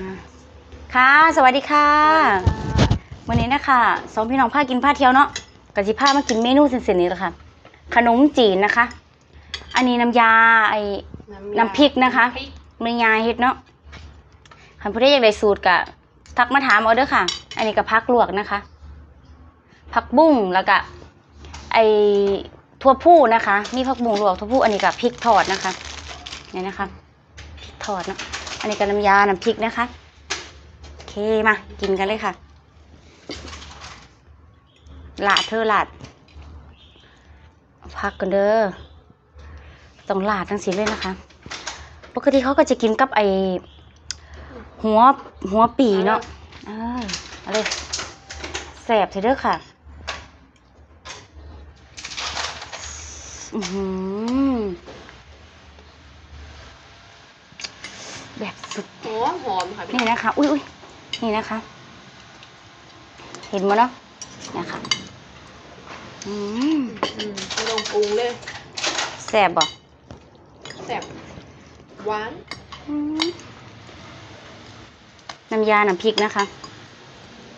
อ่าค่ะ สวัสดีค่ะวันนี้นะคะสองพี่น้องพากินพาเที่ยวเนาะกะจิพามากินเมนูเส้นๆนี้แหละค่ะ ขนมจีนนะคะ อันนี้น้ำยาไอ้น้ำพริกนะคะพริกเมยาเฮ็ดเนาะคันผู้ใดอยากได้สูตรกะทักมาถามเอาเด้อค่ะ อันนี้ก็พักลวกนะคะผักบุ้งแล้วก็ไอทั่วผู้นะคะ มีผักบุ้งลวกทั่วผู้อันนี้ก็พริกทอดนะคะนี่นะคะพริกทอดเนาะ อันนี้ก็น้ำยา น้ำพริกนะคะ โอเคมา กินกันเลยค่ะ หลาดเธอหลาด พักกันเด้อ ต้องหลาดทั้งสิ้นเลยนะคะ ปกติเขาก็จะกินกับไอหัวหัวปีเนาะเออเอะไรแสบเถอเด้อค่ะ อือหือแบบสุด หอมหอมค่ะพี่นี่นะคะ อุ้ยอุ้ยนี่นะคะ เห็นมั้เนาะนะคะอืมอืมไม่ต้องปรุงเลยแสบบ่แซ่บหวานอืมน้ำยาน้ำพริกนะคะ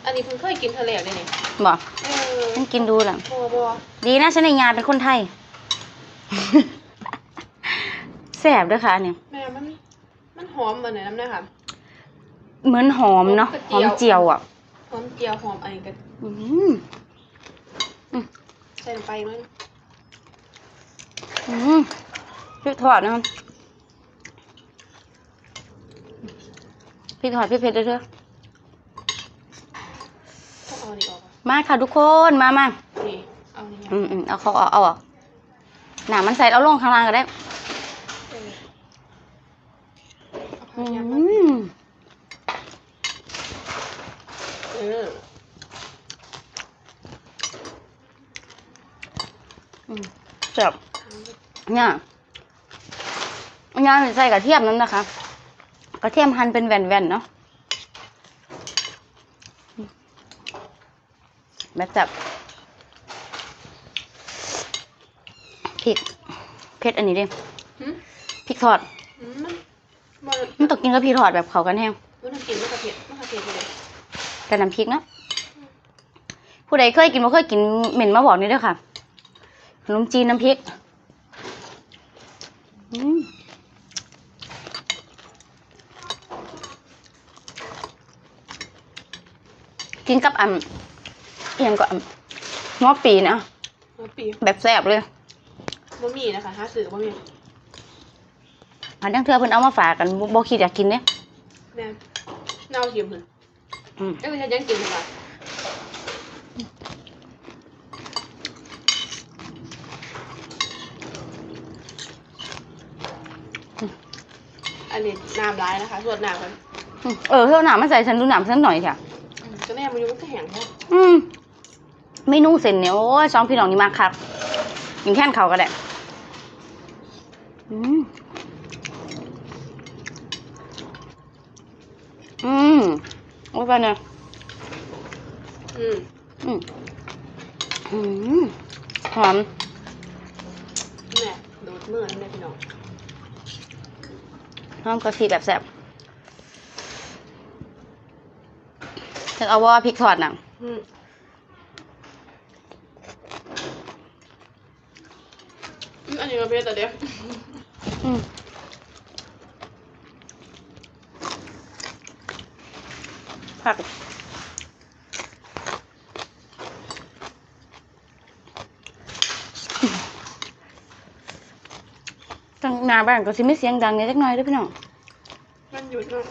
อันนี้เพิ่งเคยกินทะเลเลยเนี่ยบ่เออฉันกินดูหลังบัวบัวดีนะฉันในงานเป็นคนไทย แสบด้วยค่ะอันเนี่ย แม่มันมัน หอมเหมือนไหนน้ำนะคะเหมือนหอมเนาะหหอมอมกระเจียวเจียวอะ หอมเจียวหอมอะไรกันอืมใส่ลงไปมั้งอืมพริกทอดนะครับพริกทอดพริกเผ็ดด้วยเถอะต้องเอาอันนี้ออกอะมาค่ะทุกคนมามานี่เอานี่อืมอืมเอาเขาเอาเอาออกหนามันใส่เอาลงข้างล่างก็ได้ เออเอาอืผ้ายัดมมาเออแซ่บเนี่ยเนี่ยใส่กระเทียมนั้นนะคะ กระเทียมหั่นเป็นแว่นๆเนาะแบบจับพริกเผ็ดอันนี้ดิหืมพริกทอดอืมมัน มันมันต้องกินกับพริกทอดแบบเขากันแห้งมันต้องกินมะเขือเทศมะเขือเทศเลยแต่น้ำพริกเนาะผู้ใดเคยกินบ่เคยกินเหม็นมาบอกนี่เด้อค่ะขนมจีนน้ำพริกอืมกินกับอ่ำเอียงก็อ่ำหัวปีนะหัวปีแบบแซ่บเลยบะหมี่นะคะหาซื้อบะหมี่ อันนั้นเธอเพิ่นเอามาฝากกันบ่บ่คิดอยากกินเนี่ยแน่เน่าเทียมเลยอืมเอ้ยไม่ใช่ยังกินเลยค่ะอันนี้น้ำร้ายนะคะ ส่วนน้ำมันอืมเออเธอเอาหนามมาใส่ฉันดูหนามฉันหน่อยเถอะก็แน่มันอยู่มันก็แห้งแค่อืมเมนูเส้นเนี่ยโอ้ยสองพี่น้องนี่มากครับกินแค่นเขาก็ได้อืมอืม โอ้ยไปเนี่ยอืมอืมอืมหอมแม่ดูดมือนั่นเลยพี่น้องหอมกะทิแบบแซ่บถึงเอาว่าพริกทอดน่ะอืมอืมอันนี้ก็เพชรแต่เดียวอืม ผักตั้งหนาบ้านก็สิไม่เสียงดังเนี่ยจักหน่อยเด้วยพี่น้องมันหยุดเนาะ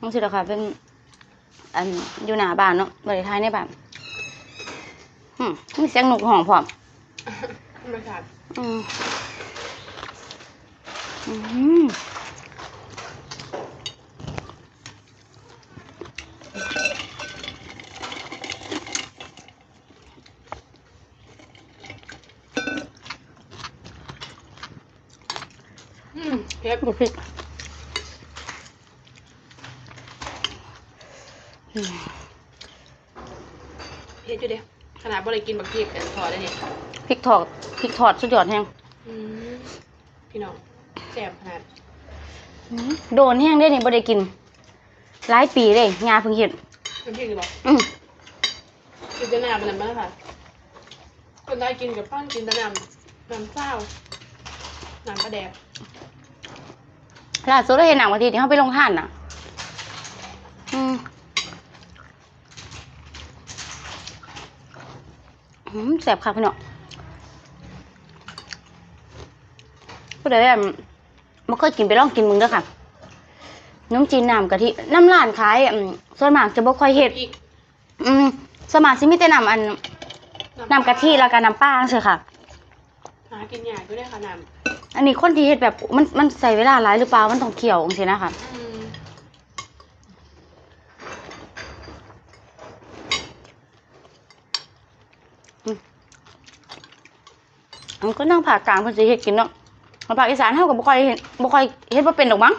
น้องสิละค่ะเป็น อันอยู่หน้าบ้านเนาะบริทายในบ้านอืมมีเสียงนกห้องพร้อมธรรมชาติอืมอืม เพชรดูพริกอืมเพชรอยู่เดียวขนาดบ่ได้กินบักเกียบแต่พอได้เนี่ยพริกทอดพริกทอดสุดยอดแห้งอืมพี่น้องแซ่บขนาดอืมโดนแห้งได้นี่บ่ได้กิน หลายปีเลยงาเพิ่งเห็ดน้ำพริกหรือเปล่าอืมกินแต่น้ำมันนั้นมากค่ะคนได้กินกับปั้นกินแต่น้ำน้ำเศร้าน้ำปลาแดก ล่าสุดเราเห็นหนังวันทีที่เขาไปลงท่านน่ะ อืมอืมแสบคักพี่น้องผู้ใดแบบไม่เคยกินไปลองกินมึงเด้อค่ะ น้ำจีนน้ำกะทิน้ำร้านขายอืมส่วนมากจะบ่ค่อยเฮ็ดพริกอืมสวนมากสิมีแต่น้ำอันน้ำกะทิแล้วก็น้ำปลาจังซี่ค่ะ หากินยากด้วยเนี่ยค่ะน้ำ อันนี้คนที่เฮ็ดแบบมันมันใส่เวลาหลายหรือเปล่ามันต้องเคี่ยวจังซี่นะคะอืมมันก็นั่งผ่ากลางเพิ่นสิเฮ็ดกินเนาะมาภาคอีสานเฮาก็บ่ค่อยเฮ็ดบ่ค่อยเฮ็ดบ่เป็นดอกมั้ง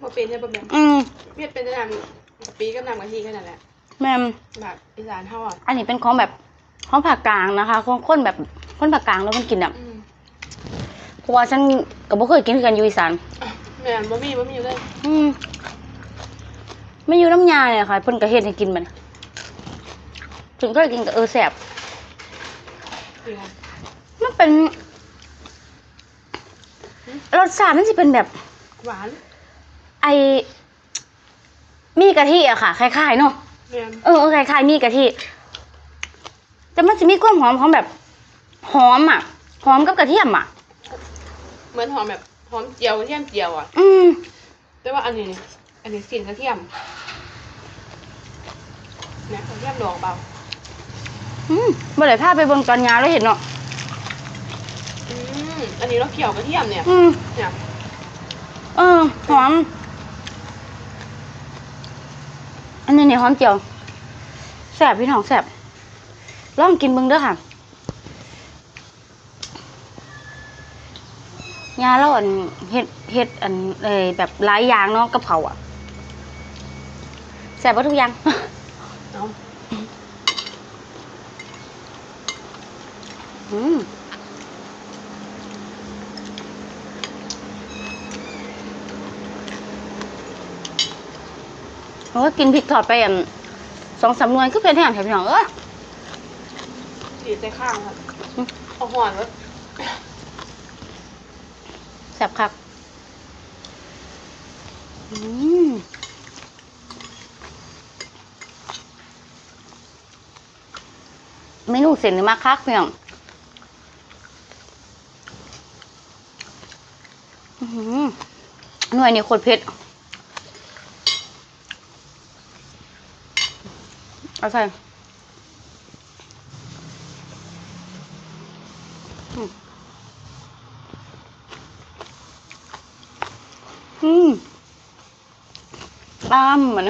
พอเป็นใช่ปะแบบอืมเพียดเป็นแต่น้ำกะปิกับน้ำกะทิแค่นั้นแหละแม่นแบบอีสานเท่าอะอันนี้เป็นของแบบของภาคกลางนะคะของคนแบบคนภาคกลางแล้วเพิ่นกินอะอืม เพราะว่าฉันก็บ่เคยกินคือกันอยู่อีสานแม่นบะหมี่บะหมี่เลยอืมไม่อยู่น้ำยาเนี่ยค่ะเพิ่นก็เฮ็ดให้กินมันถึงเคยกินก็เออแซ่บนี่ค่ะมันเป็นรสชาติมันสิเป็นแบบ หวานไอมีกะทิอะค่ะคล้ายๆเนาะแม่นเออเออคล้ายๆมีกะทิแต่มันจะมีความหอมของแบบ หอมอะหอมกับกระเทียมอะ เหมือนหอมแบบหอมเจียวกระเทียมเจียวอะ อืมแต่ว่าอันนี้นี่อันนี้กลิ่นกระเทียมนะกระเทียมดองเบาอืมเมื่อไหร่พาไปเบนตอนงานแล้วเห็นเนาะอืมอันนี้เราเคี่ยวกระเทียมเนี่ยอืมเนี่ยเออหอม อันนี้เนี่ยหอมเจียวแซ่บพี่น้องแซ่บลองกินเบิ่งเด้อค่ะ ยาแล้วอันเฮ็ดเฮ็ดอันเอยแบบหลายอย่างเนาะกับเขาวอะแซ่บว่าทุกอย่างเอาอืมโอ้ยกินพริกทอดไปอะสองสามหน่วยก็เป็นแห้งแถมพี่น้องเอ้ยดีใจข้างครับอืมเอาหอนแล้วแซ่ บคักอืมเมนูเส้นนี่มาคักเพี่น้องหน่วยนี่โคตรเผ็ดเอาใส่อืมอืม ตามเหมือน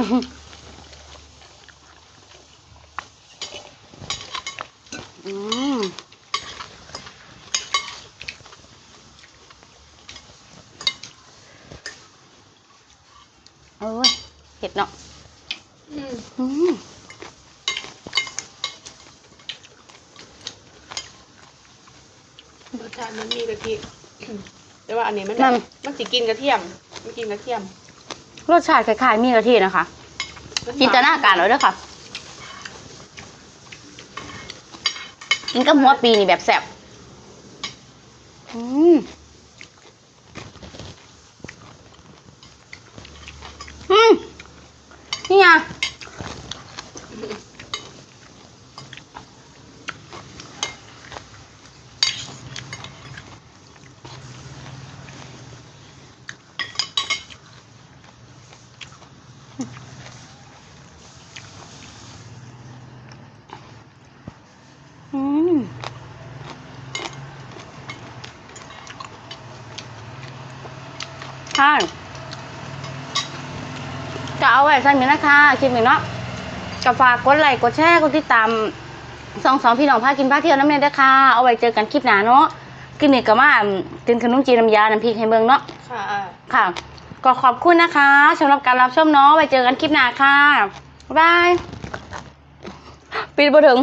อืมเอ้ยเผ็ดเนาะอืมอืมรสชาติมันมีกะทิแต่ว่าอันนี้มันแบบมันสิกินกระเทียมมันกินกระเทียม รสชาติคล้ายๆมีกะทินะคะ จินตนาการเอาเด้วยค่ะกินกับหัวปีนี่แบบแซ่บอืมอืมนี่ไง อืมใช่จะเอาไว้สั้นนี้นะคะคลิปนี้เนาะก็ฝากกดไลค์กดแชร์กดติดตามสองสองพี่น้องพากินพาเที่ยวน้ำเนยด้วยค่ะ เอาไว้เจอกันคลิปหน้าเนาะกินนี่ก็มากินขนมจีนน้ำยา น้ำพริกให้เบิ่งเนาะ ค่ะ ค่ะ ก็ขอบคุณนะคะสำหรับการรับชมเนาะไว้เจอกันคลิปหน้าค่ะ บ๊ายบาย ปิดบ่ถึง